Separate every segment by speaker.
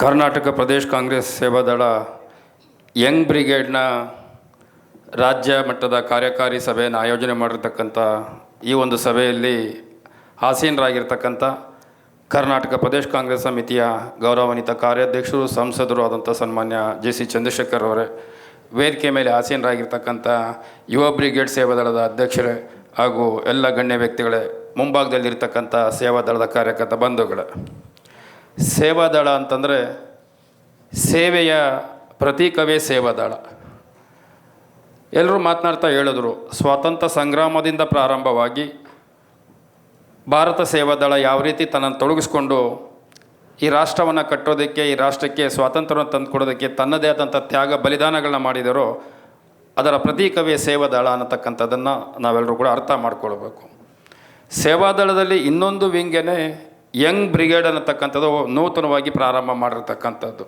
Speaker 1: ಕರ್ನಾಟಕ ಪ್ರದೇಶ ಕಾಂಗ್ರೆಸ್ ಸೇವಾದಳ Young ಬ್ರಿಗೇಡ್ನ ರಾಜ್ಯ ಮಟ್ಟದ ಕಾರ್ಯಕಾರಿ ಸಭೆಯನ್ನು ಆಯೋಜನೆ ಮಾಡಿರ್ತಕ್ಕಂಥ ಈ ಒಂದು ಸಭೆಯಲ್ಲಿ ಆಸೀನರಾಗಿರ್ತಕ್ಕಂಥ ಕರ್ನಾಟಕ ಪ್ರದೇಶ ಕಾಂಗ್ರೆಸ್ ಸಮಿತಿಯ ಗೌರವಾನ್ವಿತ ಕಾರ್ಯಾಧ್ಯಕ್ಷರು, ಸಂಸದರು ಆದಂಥ ಸನ್ಮಾನ್ಯ ಜೆ ಸಿ ಚಂದ್ರಶೇಖರ್ ಅವರೇ, ವೇದಿಕೆ ಮೇಲೆ ಆಸೀನರಾಗಿರ್ತಕ್ಕಂಥ ಯುವ ಬ್ರಿಗೇಡ್ ಸೇವಾದಳದ ಅಧ್ಯಕ್ಷರೇ ಹಾಗೂ ಎಲ್ಲ ಗಣ್ಯ ವ್ಯಕ್ತಿಗಳೇ, ಮುಂಭಾಗದಲ್ಲಿರ್ತಕ್ಕಂಥ ಸೇವಾದಳದ ಕಾರ್ಯಕರ್ತ ಬಂಧುಗಳೇ. ಸೇವಾದಳ ಅಂತಂದರೆ ಸೇವೆಯ ಪ್ರತೀಕವೇ ಸೇವಾದಳ. ಎಲ್ಲರೂ ಮಾತನಾಡ್ತಾ ಹೇಳಿದ್ರು, ಸ್ವಾತಂತ್ರ್ಯ ಸಂಗ್ರಾಮದಿಂದ ಪ್ರಾರಂಭವಾಗಿ ಭಾರತ ಸೇವಾದಳ ಯಾವ ರೀತಿ ತನ್ನನ್ನು ತೊಡಗಿಸ್ಕೊಂಡು ಈ ರಾಷ್ಟ್ರವನ್ನು ಕಟ್ಟೋದಕ್ಕೆ, ಈ ರಾಷ್ಟ್ರಕ್ಕೆ ಸ್ವಾತಂತ್ರ್ಯವನ್ನು ತಂದುಕೊಡೋದಕ್ಕೆ ತನ್ನದೇ ಆದಂಥ ತ್ಯಾಗ ಬಲಿದಾನಗಳನ್ನ ಮಾಡಿದರೋ ಅದರ ಪ್ರತೀಕವೇ ಸೇವಾದಳ ಅನ್ನತಕ್ಕಂಥದ್ದನ್ನು ನಾವೆಲ್ಲರೂ ಕೂಡ ಅರ್ಥ ಮಾಡ್ಕೊಳ್ಬೇಕು. ಸೇವಾದಳದಲ್ಲಿ ಇನ್ನೊಂದು ವಿಂಗೇನೆ ಯಂಗ್ ಬ್ರಿಗೇಡ್ ಅನ್ನತಕ್ಕಂಥದ್ದು ನೂತನವಾಗಿ ಪ್ರಾರಂಭ ಮಾಡಿರ್ತಕ್ಕಂಥದ್ದು.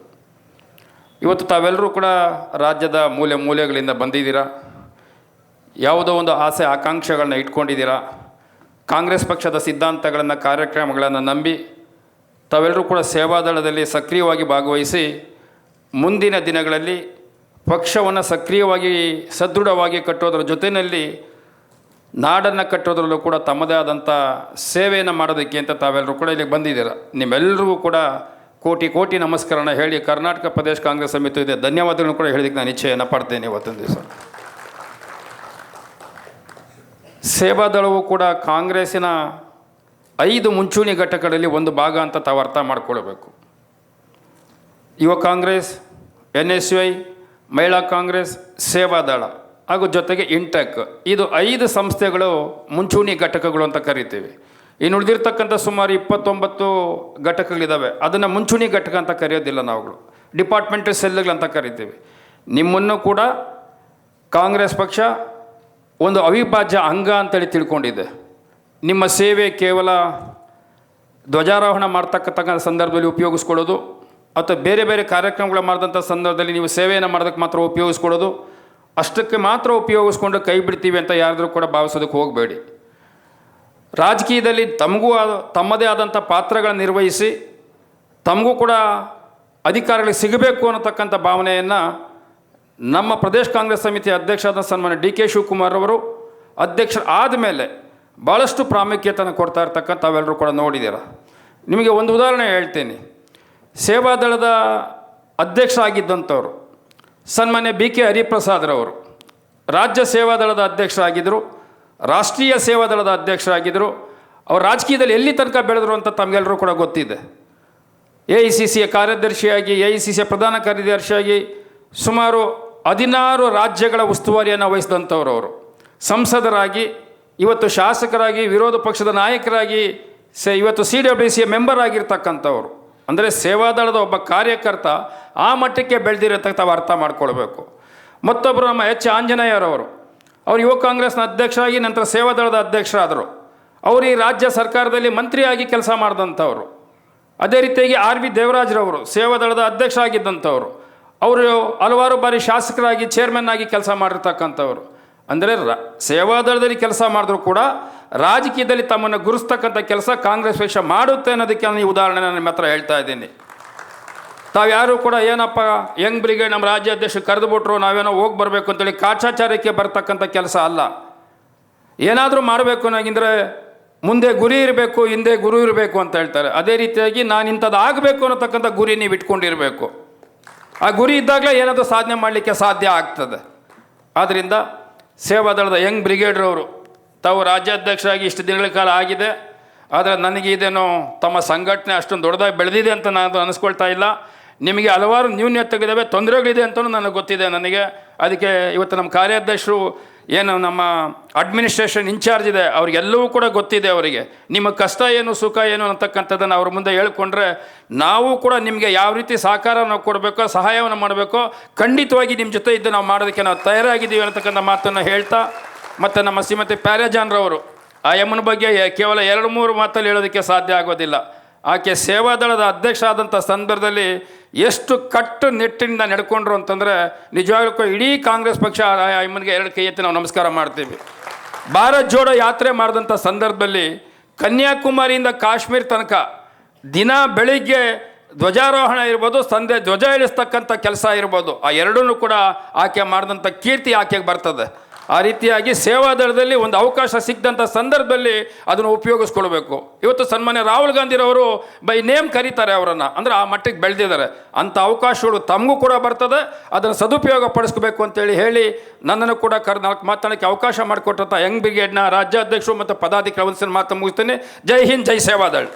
Speaker 1: ಇವತ್ತು ತಾವೆಲ್ಲರೂ ಕೂಡ ರಾಜ್ಯದ ಮೂಲೆ ಮೂಲೆಗಳಿಂದ ಬಂದಿದ್ದೀರಾ? ಯಾವುದೋ ಒಂದು ಆಸೆ ಆಕಾಂಕ್ಷೆಗಳನ್ನ ಇಟ್ಕೊಂಡಿದ್ದೀರಾ? ಕಾಂಗ್ರೆಸ್ ಪಕ್ಷದ ಸಿದ್ಧಾಂತಗಳನ್ನು, ಕಾರ್ಯಕ್ರಮಗಳನ್ನು ನಂಬಿ ತಾವೆಲ್ಲರೂ ಕೂಡ ಸೇವಾದಳದಲ್ಲಿ ಸಕ್ರಿಯವಾಗಿ ಭಾಗವಹಿಸಿ ಮುಂದಿನ ದಿನಗಳಲ್ಲಿ ಪಕ್ಷವನ್ನು ಸಕ್ರಿಯವಾಗಿ, ಸದೃಢವಾಗಿ ಕಟ್ಟೋದ್ರ ಜೊತೆಯಲ್ಲಿ ನಾಡನ್ನು ಕಟ್ಟೋದ್ರಲ್ಲೂ ಕೂಡ ತಮ್ಮದೇ ಆದಂಥ ಸೇವೆಯನ್ನು ಮಾಡೋದಕ್ಕೆ ಅಂತ ತಾವೆಲ್ಲರೂ ಕೂಡ ಇಲ್ಲಿಗೆ ಬಂದಿದ್ದೀರ. ನಿಮ್ಮೆಲ್ಲರಿಗೂ ಕೂಡ ಕೋಟಿ ಕೋಟಿ ನಮಸ್ಕಾರನ ಹೇಳಿ ಕರ್ನಾಟಕ ಪ್ರದೇಶ ಕಾಂಗ್ರೆಸ್ ಸಮಿತಿ ಇದೆ. ಧನ್ಯವಾದಗಳನ್ನು ಕೂಡ ಹೇಳೋದಕ್ಕೆ ನಾನು ಇಚ್ಛೆಯನ್ನು ಪಡ್ತೇನೆ ಇವತ್ತೊಂದು ದಿವಸ. ಸೇವಾದಳವು ಕೂಡ ಕಾಂಗ್ರೆಸ್ಸಿನ ಐದು ಮುಂಚೂಣಿ ಘಟಕಗಳಲ್ಲಿ ಒಂದು ಭಾಗ ಅಂತ ತಾವು ಅರ್ಥ ಮಾಡ್ಕೊಳ್ಬೇಕು. ಯುವ ಕಾಂಗ್ರೆಸ್, ಎನ್ ಎಸ್ ಯು ಮಹಿಳಾ ಕಾಂಗ್ರೆಸ್ ಸೇವಾದಳ ಹಾಗೂ ಜೊತೆಗೆ ಇಂಟೆಕ್. ಇದು ಐದು ಸಂಸ್ಥೆಗಳು ಮುಂಚೂಣಿ ಘಟಕಗಳು ಅಂತ ಕರಿತೀವಿ. ಇನ್ನು ಉಳಿದಿರ್ತಕ್ಕಂಥ ಸುಮಾರು ಇಪ್ಪತ್ತೊಂಬತ್ತು ಘಟಕಗಳಿದ್ದಾವೆ ಅದನ್ನು ಮುಂಚೂಣಿ ಘಟಕ ಅಂತ ಕರೆಯೋದಿಲ್ಲ ನಾವುಗಳು. ಡಿಪಾರ್ಟ್ಮೆಂಟಲ್ ಸೆಲ್ಗಳಂತ ಕರಿತೀವಿ. ನಿಮ್ಮನ್ನು ಕೂಡ ಕಾಂಗ್ರೆಸ್ ಪಕ್ಷ ಒಂದು ಅವಿಭಾಜ್ಯ ಅಂಗ ಅಂತೇಳಿ ತಿಳ್ಕೊಂಡಿದೆ. ನಿಮ್ಮ ಸೇವೆ ಕೇವಲ ಧ್ವಜಾರೋಹಣ ಮಾಡ್ತಕ್ಕಂಥ ಸಂದರ್ಭದಲ್ಲಿ ಉಪಯೋಗಿಸ್ಕೊಳ್ಳೋದು, ಅಥವಾ ಬೇರೆ ಬೇರೆ ಕಾರ್ಯಕ್ರಮಗಳು ಮಾಡಿದಂಥ ಸಂದರ್ಭದಲ್ಲಿ ನೀವು ಸೇವೆಯನ್ನು ಮಾಡೋದಕ್ಕೆ ಮಾತ್ರ ಉಪಯೋಗಿಸ್ಕೊಳ್ಳೋದು ಅಷ್ಟಕ್ಕೆ ಮಾತ್ರ ಉಪಯೋಗಿಸ್ಕೊಂಡು ಕೈ ಬಿಡ್ತೀವಿ ಅಂತ ಯಾರಾದರೂ ಕೂಡ ಭಾವಿಸೋದಕ್ಕೆ ಹೋಗಬೇಡಿ. ರಾಜಕೀಯದಲ್ಲಿ ತಮಗೂ ಆದ, ತಮ್ಮದೇ ಆದಂಥ ಪಾತ್ರಗಳನ್ನು ನಿರ್ವಹಿಸಿ, ತಮಗೂ ಕೂಡ ಅಧಿಕಾರಗಳಿಗೆ ಸಿಗಬೇಕು ಅನ್ನತಕ್ಕಂಥ ಭಾವನೆಯನ್ನು ನಮ್ಮ ಪ್ರದೇಶ ಕಾಂಗ್ರೆಸ್ ಸಮಿತಿಯ ಅಧ್ಯಕ್ಷರಾದ ಸನ್ಮಾನ್ಯ ಡಿ ಕೆ ಶಿವಕುಮಾರ್ ಅವರು ಅಧ್ಯಕ್ಷ ಆದಮೇಲೆ ಭಾಳಷ್ಟು ಪ್ರಾಮುಖ್ಯತೆಯನ್ನು ಕೊಡ್ತಾ ಇರ್ತಕ್ಕಂಥ ತಾವೆಲ್ಲರೂ ಕೂಡ ನೋಡಿದ್ದೀರ. ನಿಮಗೆ ಒಂದು ಉದಾಹರಣೆ ಹೇಳ್ತೀನಿ. ಸೇವಾದಳದ ಅಧ್ಯಕ್ಷ ಆಗಿದ್ದಂಥವ್ರು ಸನ್ಮಾನ್ಯ ಬಿ ಕೆ ಹರಿಪ್ರಸಾದ್ರವರು ರಾಜ್ಯ ಸೇವಾದಳದ ಅಧ್ಯಕ್ಷರಾಗಿದ್ದರು. ರಾಷ್ಟ್ರೀಯ ಸೇವಾದಳದ ಅಧ್ಯಕ್ಷರಾಗಿದ್ದರು. ಅವರು ರಾಜಕೀಯದಲ್ಲಿ ಎಲ್ಲಿ ತನಕ ಬೆಳೆದರು ಅಂತ ತಮಗೆಲ್ಲರೂ ಕೂಡ ಗೊತ್ತಿದೆ. ಎ ಐ ಸಿ ಸಿಯ ಕಾರ್ಯದರ್ಶಿಯಾಗಿ, ಎ ಐ ಸಿ ಸಿಯ ಪ್ರಧಾನ ಕಾರ್ಯದರ್ಶಿಯಾಗಿ ಸುಮಾರು ಹದಿನಾರು ರಾಜ್ಯಗಳ ಉಸ್ತುವಾರಿಯನ್ನು ವಹಿಸಿದಂಥವ್ರು ಅವರು. ಸಂಸದರಾಗಿ, ಇವತ್ತು ಶಾಸಕರಾಗಿ, ವಿರೋಧ ಪಕ್ಷದ ನಾಯಕರಾಗಿ, ಸ ಇವತ್ತು ಸಿ ಡಬ್ಲ್ಯೂ ಸಿಯ ಮೆಂಬರ್ ಆಗಿರ್ತಕ್ಕಂಥವ್ರು. ಅಂದರೆ ಸೇವಾದಳದ ಒಬ್ಬ ಕಾರ್ಯಕರ್ತ ಆ ಮಟ್ಟಕ್ಕೆ ಬೆಳೆದಿರತಕ್ಕ ತಾವು ಅರ್ಥ ಮಾಡ್ಕೊಳ್ಬೇಕು. ಮತ್ತೊಬ್ಬರು ನಮ್ಮ ಎಚ್ ಆಂಜನೇಯರವರು, ಅವರು ಯುವ ಕಾಂಗ್ರೆಸ್ನ ಅಧ್ಯಕ್ಷರಾಗಿ ನಂತರ ಸೇವಾದಳದ ಅಧ್ಯಕ್ಷರಾದರು. ಅವರು ಈ ರಾಜ್ಯ ಸರ್ಕಾರದಲ್ಲಿ ಮಂತ್ರಿಯಾಗಿ ಕೆಲಸ ಮಾಡಿದಂಥವ್ರು. ಅದೇ ರೀತಿಯಾಗಿ ಆರ್ ವಿ ದೇವರಾಜ್ರವರು ಸೇವಾದಳದ ಅಧ್ಯಕ್ಷ ಆಗಿದ್ದಂಥವ್ರು ಅವರು ಹಲವಾರು ಬಾರಿ ಶಾಸಕರಾಗಿ ಚೇರ್ಮನ್ ಆಗಿ ಕೆಲಸ ಮಾಡಿರ್ತಕ್ಕಂಥವ್ರು. ಅಂದರೆ ರ, ಸೇವಾದಳದಲ್ಲಿ ಕೆಲಸ ಮಾಡಿದ್ರು ಕೂಡ ರಾಜಕೀಯದಲ್ಲಿ ತಮ್ಮನ್ನು ಗುರುಸ್ತಕ್ಕಂಥ ಕೆಲಸ ಕಾಂಗ್ರೆಸ್ ಪಕ್ಷ ಮಾಡುತ್ತೆ ಅನ್ನೋದಕ್ಕೆ ನಾನು ಈ ಉದಾಹರಣೆ ನಿಮ್ಮ ಹತ್ರ ಹೇಳ್ತಾ ಇದ್ದೀನಿ. ತಾವು ಯಾರು ಕೂಡ ಏನಪ್ಪ, ಯಂಗ್ ಬ್ರಿಗೇಡ್ ನಮ್ಮ ರಾಜ್ಯಾಧ್ಯಕ್ಷ ಕರೆದುಬಿಟ್ರು, ನಾವೇನೋ ಹೋಗಿ ಬರಬೇಕು ಅಂತೇಳಿ ಕಾಚಾಚಾರಕ್ಕೆ ಬರ್ತಕ್ಕಂಥ ಕೆಲಸ ಅಲ್ಲ. ಏನಾದರೂ ಮಾಡಬೇಕು ಅನ್ನೋಂಗಿದ್ರೆ ಮುಂದೆ ಗುರಿ ಇರಬೇಕು, ಹಿಂದೆ ಗುರು ಇರಬೇಕು ಅಂತ ಹೇಳ್ತಾರೆ. ಅದೇ ರೀತಿಯಾಗಿ ನಾನು ಇಂಥದ್ದು ಆಗಬೇಕು ಅನ್ನತಕ್ಕಂಥ ಗುರಿ ನೀವು ಇಟ್ಕೊಂಡಿರಬೇಕು. ಆ ಗುರಿ ಇದ್ದಾಗಲೇ ಏನಾದರೂ ಸಾಧನೆ ಮಾಡಲಿಕ್ಕೆ ಸಾಧ್ಯ ಆಗ್ತದೆ. ಆದ್ದರಿಂದ ಸೇವಾದಳದ ಯಂಗ್ ಬ್ರಿಗೇಡ್ರವರು ತಾವು ರಾಜ್ಯಾಧ್ಯಕ್ಷರಾಗಿ ಇಷ್ಟು ದಿನಗಳ ಕಾಲ ಆಗಿದೆ. ಆದರೆ ನನಗೆ ಇದೇನೋ ತಮ್ಮ ಸಂಘಟನೆ ಅಷ್ಟೊಂದು ದೊಡ್ಡದಾಗಿ ಬೆಳೆದಿದೆ ಅಂತ ನಾನು ಅನಿಸ್ಕೊಳ್ತಾ ಇಲ್ಲ. ನಿಮಗೆ ಹಲವಾರು ನ್ಯೂನ್ಯತೆಗಳಿದ್ದಾವೆ ತೊಂದರೆಗಳಿದೆ ಅಂತಲೂ ನನಗೆ ಗೊತ್ತಿದೆ ನನಗೆ. ಅದಕ್ಕೆ ಇವತ್ತು ನಮ್ಮ ಕಾರ್ಯಾಧ್ಯಕ್ಷರು ಏನು ನಮ್ಮ ಅಡ್ಮಿನಿಸ್ಟ್ರೇಷನ್ ಇನ್ಚಾರ್ಜ್ ಇದೆ, ಅವ್ರಿಗೆಲ್ಲವೂ ಕೂಡ ಗೊತ್ತಿದೆ ಅವರಿಗೆ. ನಿಮ್ಮ ಕಷ್ಟ ಏನು, ಸುಖ ಏನು ಅಂತಕ್ಕಂಥದ್ದನ್ನು ಅವ್ರ ಮುಂದೆ ಹೇಳ್ಕೊಂಡ್ರೆ ನಾವು ಕೂಡ ನಿಮಗೆ ಯಾವ ರೀತಿ ಸಹಕಾರ ನಾವು ಕೊಡಬೇಕೋ, ಸಹಾಯವನ್ನು ಮಾಡಬೇಕೋ, ಖಂಡಿತವಾಗಿ ನಿಮ್ಮ ಜೊತೆ ಇದ್ದು ನಾವು ಮಾಡೋದಕ್ಕೆ ನಾವು ತಯಾರಾಗಿದ್ದೀವಿ ಅನ್ನತಕ್ಕಂಥ ಮಾತನ್ನು ಹೇಳ್ತಾ ಮತ್ತು ನಮ್ಮ ಶ್ರೀಮತಿ ಪ್ಯಾರೇಜಾನ್ರವರು, ಆ ಯಮ್ಮನ ಬಗ್ಗೆ ಕೇವಲ ಎರಡು ಮೂರು ಮಾತಲ್ಲಿ ಹೇಳೋದಕ್ಕೆ ಸಾಧ್ಯ ಆಗೋದಿಲ್ಲ. ಆಕೆ ಸೇವಾದಳದ ಅಧ್ಯಕ್ಷ ಆದಂಥ ಸಂದರ್ಭದಲ್ಲಿ ಎಷ್ಟು ಕಟ್ಟು ನೆಟ್ಟಿನಿಂದ ನಡ್ಕೊಂಡ್ರು ಅಂತಂದರೆ ನಿಜವಾಗ್ಲೂ ಇಡೀ ಕಾಂಗ್ರೆಸ್ ಪಕ್ಷ ಆ ಯಮ್ಮನಿಗೆ ಎರಡು ಕೈ ಎತ್ತಿ ನಾವು ನಮಸ್ಕಾರ ಮಾಡ್ತೀವಿ. ಭಾರತ್ ಜೋಡೋ ಯಾತ್ರೆ ಮಾಡಿದಂಥ ಸಂದರ್ಭದಲ್ಲಿ ಕನ್ಯಾಕುಮಾರಿಯಿಂದ ಕಾಶ್ಮೀರ ತನಕ ದಿನ ಬೆಳಿಗ್ಗೆ ಧ್ವಜಾರೋಹಣ ಇರ್ಬೋದು ಸಂದೆ ಧ್ವಜ ಇಳಿಸ್ತಕ್ಕಂಥ ಕೆಲಸ ಇರ್ಬೋದು. ಆ ಎರಡೂ ಕೂಡ ಆಕೆ ಮಾಡಿದಂಥ ಕೀರ್ತಿ ಆಕೆಗೆ ಬರ್ತದೆ. ಆ ರೀತಿಯಾಗಿ ಸೇವಾದಳದಲ್ಲಿ ಒಂದು ಅವಕಾಶ ಸಿಕ್ಕಂಥ ಸಂದರ್ಭದಲ್ಲಿ ಅದನ್ನು ಉಪಯೋಗಿಸ್ಕೊಳ್ಬೇಕು. ಇವತ್ತು ಸನ್ಮಾನ್ಯ ರಾಹುಲ್ ಗಾಂಧಿರವರು ಬೈ ನೇಮ್ ಕರೀತಾರೆ ಅವರನ್ನು. ಅಂದರೆ ಆ ಮಟ್ಟಿಗೆ ಬೆಳೆದಿದ್ದಾರೆ. ಅಂಥ ಅವಕಾಶಗಳು ತಮಗೂ ಕೂಡ ಬರ್ತದೆ, ಅದನ್ನು ಸದುಪಯೋಗ ಪಡಿಸ್ಕೋಬೇಕು ಅಂತೇಳಿ ಹೇಳಿ ನನ್ನನ್ನು ಕೂಡ ಕರ್, ನಾಲ್ಕು ಮಾತಾಡೋಕ್ಕೆ ಅವಕಾಶ ಮಾಡಿಕೊಟ್ಟಂಥ ಯಂಗ್ ಬ್ರಿಗೇಡ್ನ ರಾಜ್ಯಾಧ್ಯಕ್ಷರು ಮತ್ತು ಪದಾಧಿಕಾರಿ ಒಂದು ಮಾತು ಮುಗಿಸ್ತೇನೆ. ಜೈ ಹಿಂದ್, ಜೈ ಸೇವಾದಳ್